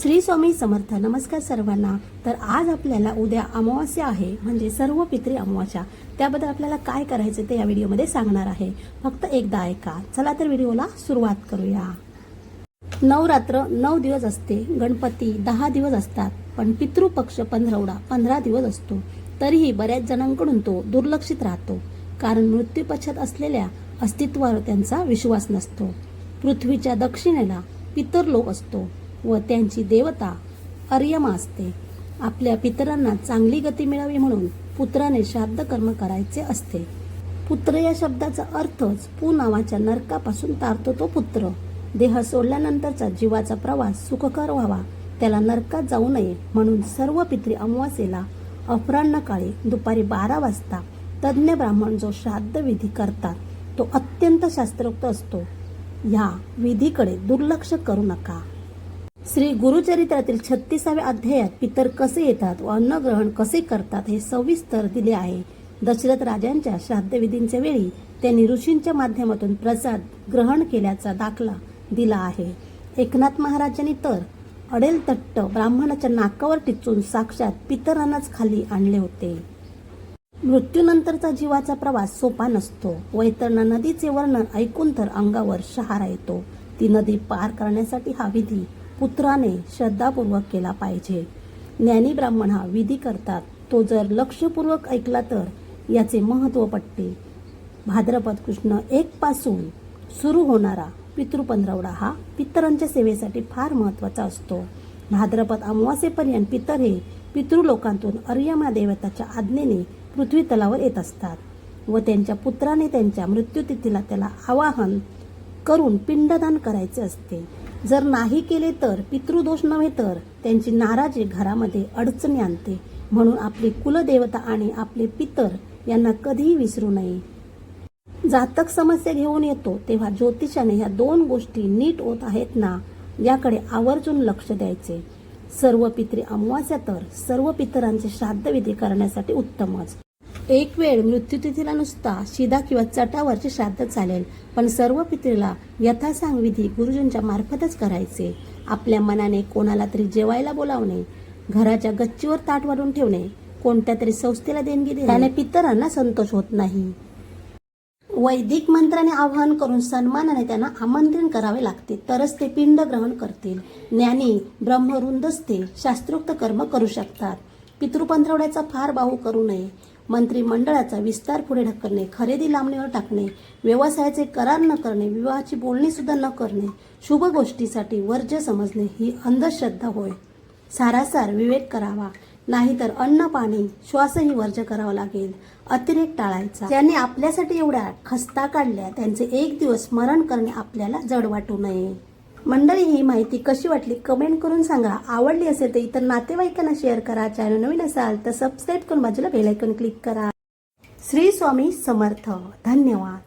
श्री स्वामी समर्थ नमस्कार सर्वांना. तर आज आपल्याला उद्या अमावास्या आहे म्हणजे सर्व पित्री अमावास्या. त्याबद्दल आपल्याला काय करायचं ते या व्हिडिओमध्ये सांगणार आहे. फक्त एकदा ऐका. चला तर व्हिडिओला सुरुवात करूया. नवरात्र नऊ दिवस असते गणपती दहा दिवस असतात पण पितृपक्ष पंधरवडा पंधरा दिवस असतो. तरीही बऱ्याच जणांकडून तो दुर्लक्षित राहतो. कारण मृत्यूपश्चात असलेल्या अस्तित्वावर त्यांचा विश्वास नसतो. पृथ्वीच्या दक्षिणेला पितर लोक असतो. व त्यांची देवता अर्यमा असते. आपल्या पितरांना चांगली गती मिळावी म्हणून पुत्राने श्राद्ध कर्म करायचे असते. पुत्र या शब्दाचा अर्थच पू नावाच्या नरकापासून तारतो तो पुत्र. देह सोडल्यानंतरचा जीवाचा प्रवास सुखकर व्हावा. त्याला नरकात जाऊ नये म्हणून सर्व पित्री अमावासेला अपराह्न काळी दुपारी बारा वाजता तज्ज्ञ ब्राह्मण जो श्राद्ध विधी करतात तो अत्यंत शास्त्रोक्त असतो. ह्या विधीकडे दुर्लक्ष करू नका. श्री गुरुचरित्रातील छत्तीसाव्या अध्यायात पितर कसे येतात व अन्न ग्रहण कसे करतात हे सविस्तर दिले आहे. दशरथ राजांच्या श्राद्धविधींच्या वेळी त्यांनी ऋषींच्या माध्यमातून प्रसाद ग्रहण केल्याचा दाखला दिला आहे. एकनाथ महाराजांनी तर अडेल तट्ट ब्राह्मणाच्या नाकावर टिचून साक्षात पितरांनाच खाली आणले होते. मृत्यूनंतरचा जीवाचा प्रवास सोपा नसतो. वैतरणा नदीचे वर्णन ऐकून तर अंगावर शहारा येतो. ती नदी पार करण्यासाठी हा विधी पुत्राने श्रद्धापूर्वक केला पाहिजे. ज्ञानी ब्राह्मण हा विधी करतात. तो जर लक्षपूर्वक ऐकला तर याचे महत्त्व पटते. भाद्रपद कृष्ण एक पासून सुरू होणारा पितृपंधरवडा हा पितरांच्या सेवेसाठी फार महत्त्वाचा असतो. भाद्रपद अमावासेपर्यंत पितर हे पितृलोकांतून अर्यमा देवताच्या आज्ञेने पृथ्वी तलावर येत असतात व त्यांच्या पुत्राने त्यांच्या मृत्यूतिथीला त्याला आवाहन करून पिंडदान करायचे असते. जर नाही केले तर पितृदोष नव्हे तर त्यांची नाराजी घरामध्ये अडचणी आणते. म्हणून आपली कुलदेवता आणि आपले पितर यांना कधीही विसरू नये. जातक समस्या घेऊन येतो तेव्हा ज्योतिषाने ह्या दोन गोष्टी नीट होत आहेत ना याकडे आवर्जून लक्ष द्यायचे. सर्व पित्री अमावास्या तर सर्व पितरांचे श्राद्धविधी करण्यासाठी उत्तमच. एक वेळ मृत्यूतिथीला नुसता शिदा किंवा चटावरचे श्राद्ध चालेल पण सर्व पितृला यथासांग विधी गुरुजींच्या मार्फतच करायचे. आपल्या मनाने कोणाला तरी जेवायला बोलावणे घराच्या गच्चीवर ताट वाढून ठेवणे कोणत्या तरी संस्थेला देणगी देणे. त्याने पितरांना संतोष होत नाही. वैदिक मंत्राने आवाहन करून सन्मानाने त्यांना आमंत्रण करावे लागते तरच ते पिंड ग्रहण करतील. ज्ञानी ब्रह्मरुंदस्ते शास्त्रोक्त कर्म करू शकतात. पितृपंधरवड्याचा फार बाहू करू नये. मंत्रिमंडळाचा विस्तार पुढे ढकलणे खरेदी लांबणीवर टाकणे व्यवसायाचे करार न करणे विवाहाची बोलणी सुद्धा न करणे शुभ गोष्टीसाठी वर्ज्य समजणे ही अंधश्रद्धा होय. सारासार विवेक करावा नाहीतर अन्न पाणी श्वासही वर्ज करावा लागेल अतिरेक टाळायचा. ज्यांनी आपल्यासाठी एवढ्या खस्ता काढल्या त्यांचे एक दिवस स्मरण करणे आपल्याला जड वाटू नये. मंडळी ही माहिती कशी वाटली कमेंट करून सांगा. आवडली असेल तर इतर नातेवाईकांना शेअर करा. चॅनल नवीन असाल तर सबस्क्राईब करून बाजूला बेलायकन क्लिक करा. श्री स्वामी समर्थ. धन्यवाद.